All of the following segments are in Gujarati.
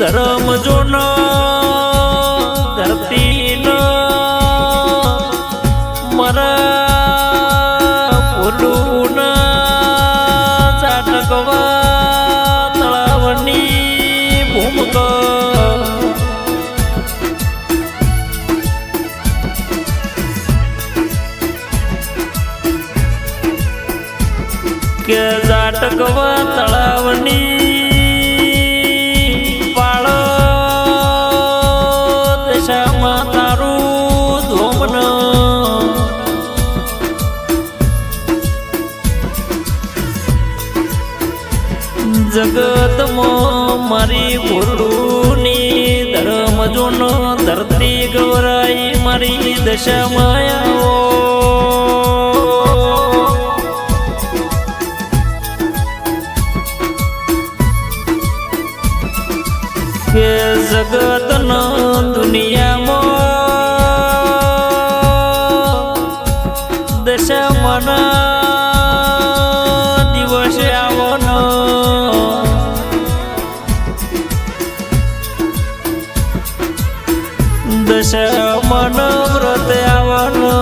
ધર્મ જોન ધરતી મરા ભૂલું ચાટકવા તળાવની ભૂમક. કે જાટકવા તળાવની મારી દશામાન વ્રત આવવાનો,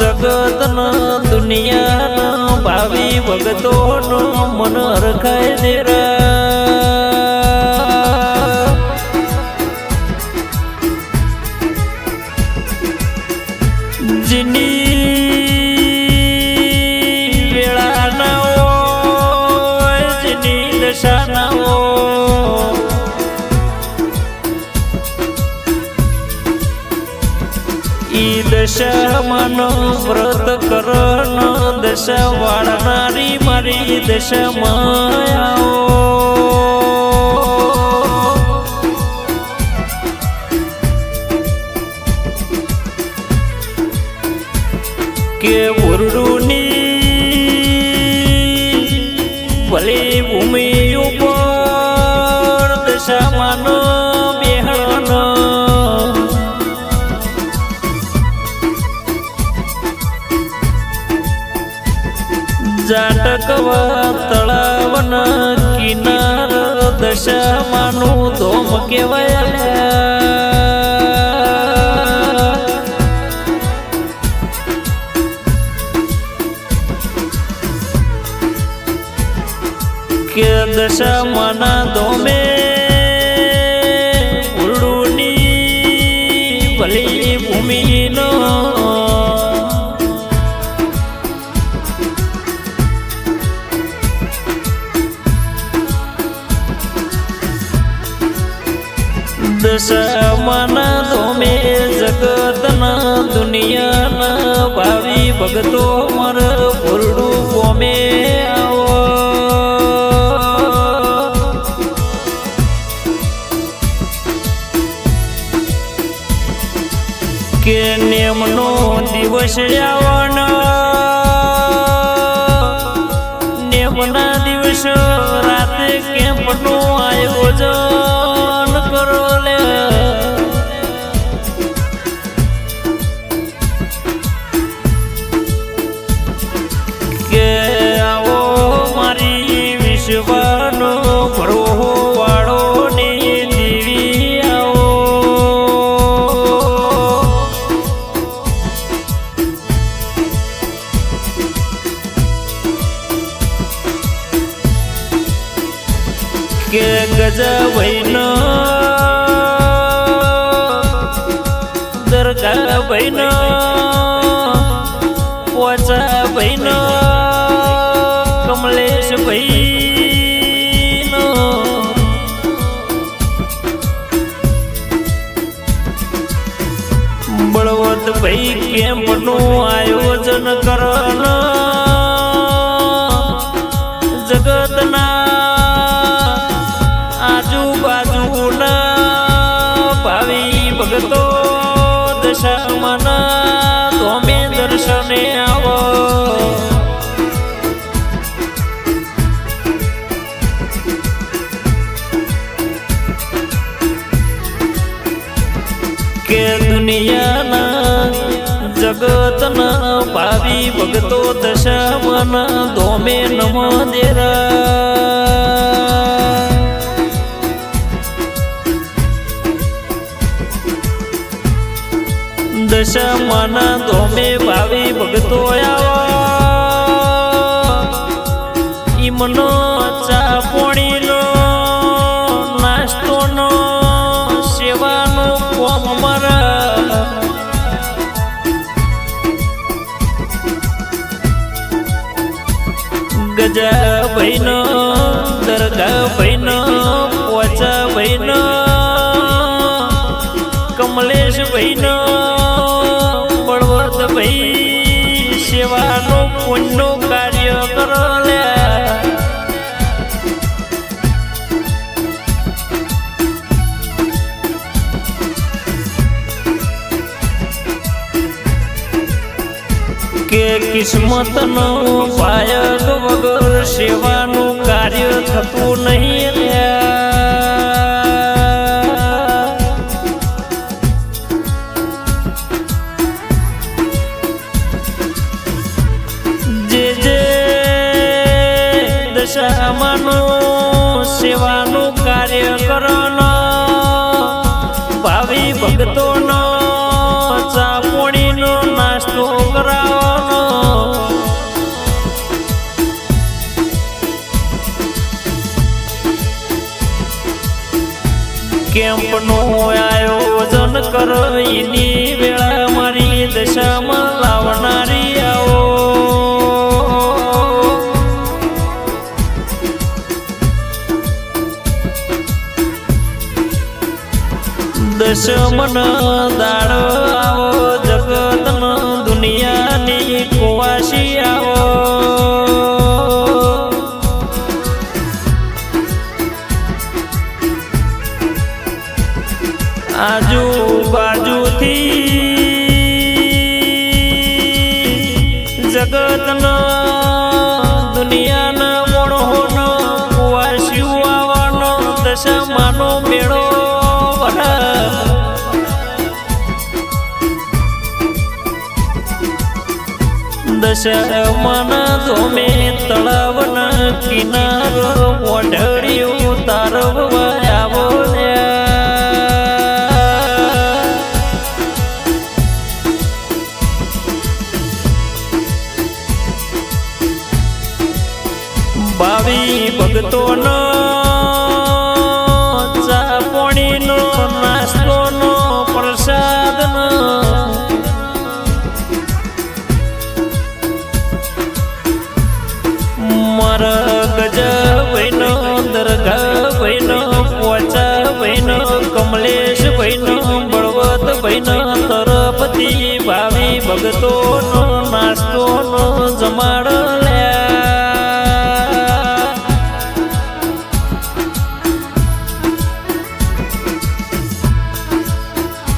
જગતનો દુનિયાનો ભાવિ ભગતોનો મન હરખાય દેરા. જીની વેળા ના હોય, જેની દશા ના હોય ઈ દશામાં વ્રત કરણ દશા વાળનારી મારી દશામાં આવો કે ઉરડુની ભલી ભૂમિ ઉપર દશામાન જાટકવા તળાવન કિનાર દશામાનું ધોમ કહેવાય કે દશામાના દશામાના ધોમે જગતના દુનિયાના ભાવિ ભગતો મર ભૂરડું આવો કે નેમનો દિવસ આવવાનો નેમના દિવસ રાતે કેમ્પનું આયોજન ભાઈનો બળવંત ભાઈ કેમ્પનું ભાવિ ભગતો દશામાના દોમે નમ દેરા. દશામાના દોમે ભાવી ભગતો આવો. ભાઈનો દરગાહ ભાઈનો પોચા ભાઈનો કમલેશ ભાઈનો બળવંત ભાઈ સેવાનો પુણ્યનો કે કિસ્મતનો પાયક વગર સેવાનું કાર્ય થતું નહીં. જે જે દશામાનું સેવાનું કાર્ય કરવાનો, ભાવિ ભક્તોનો દશમન દાડ આવો, જગતન દુનિયાની કુવાસી આવો. આજુ બાજુથી જગતના દુનિયાના મોણોનો કુવાસી આવવાનો દશામાનો મેળો દશામાના ધોમે તળાવના કિનારો ઓઢળિયું તારવવા આવો ભાવી તરફથી ભાવિ ભક્તોનો નાસ્તોનો જમાડ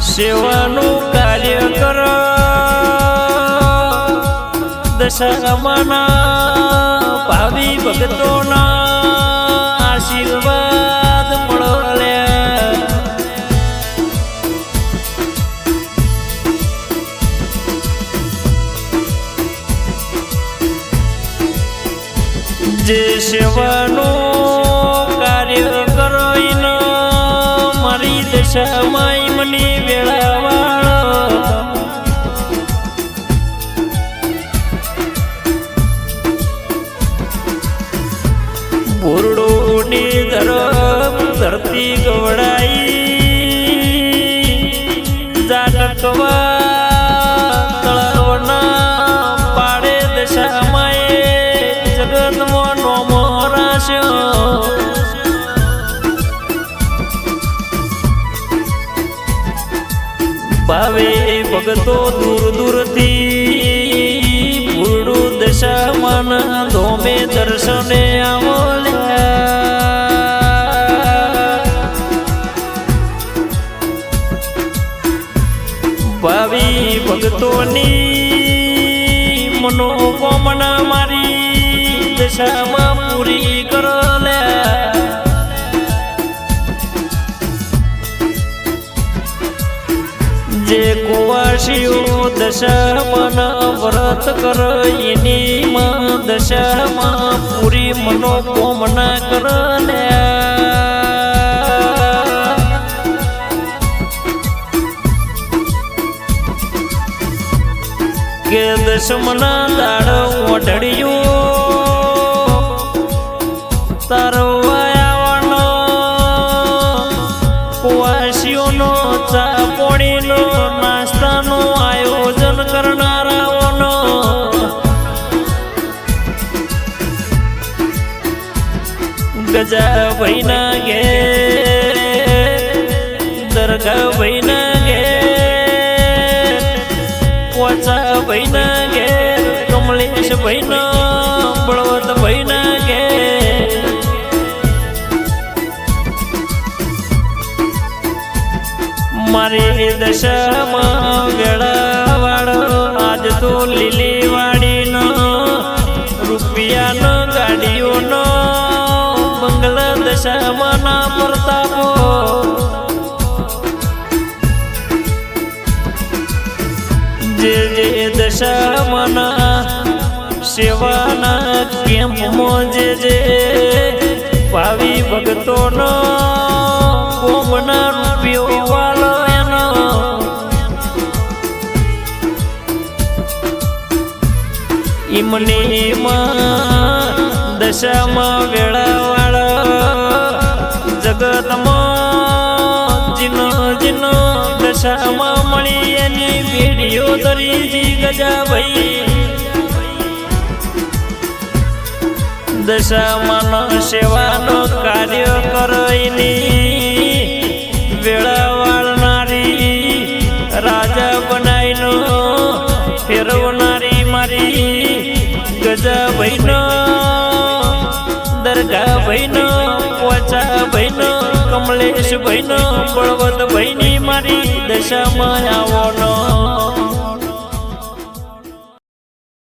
સેવાનું કાર્ય કર. દશામાના ભાવી ભક્તોના જન્મની વેળાવાળો. ભૂરડોની ધરમ ધરતી ગવડાઈ જાટકવા તળરોના પાડે દશામાં જગતમાં નો મોરાશ્યો ભાવે ભગતો દૂર દૂરથી. પૂર્ણું દશામાન ધોમે દર્શને ભાવિ ભક્તોની મનોકામના મારી દશામાં પૂરી કરલ્યા જે કુવાસીઓ દશામાં વ્રત કર એની માં દશામાં પૂરી મનોકામના કર કે દશમના દાડ ઓઢળ્યું ગજા ભાઈના ઘેર દરગાહ ભાઈના ઘેર પોચા ભાઈના ઘેર કમલેશ ભાઈના બળવંત ભાઈના ઘેર મારી દશામાં વેળાવાળો આજ તો લીલી વાડીનો દશામાં પ્રતાપો જે જે દશામના સેવાના કેમો જે જે ભાવિ ભક્તોનો કોમના રૂપિયો વાલો એનો ઈમનીમાં દશામાં વેળાવાળા દશામાં મળી એની પેઢીઓ ગજા ભાઈ દશામાનો સેવાનો કાર્ય કરઈની વેળા વાળનારી રાજા બનાવીનો ફેરવનારી મારી ગજા ભાઈનો દરગાહ ભાઈનો પોચા ભાઈનો કમલેશ ભાઈનો બળવંત મારી દશામાં આવોનો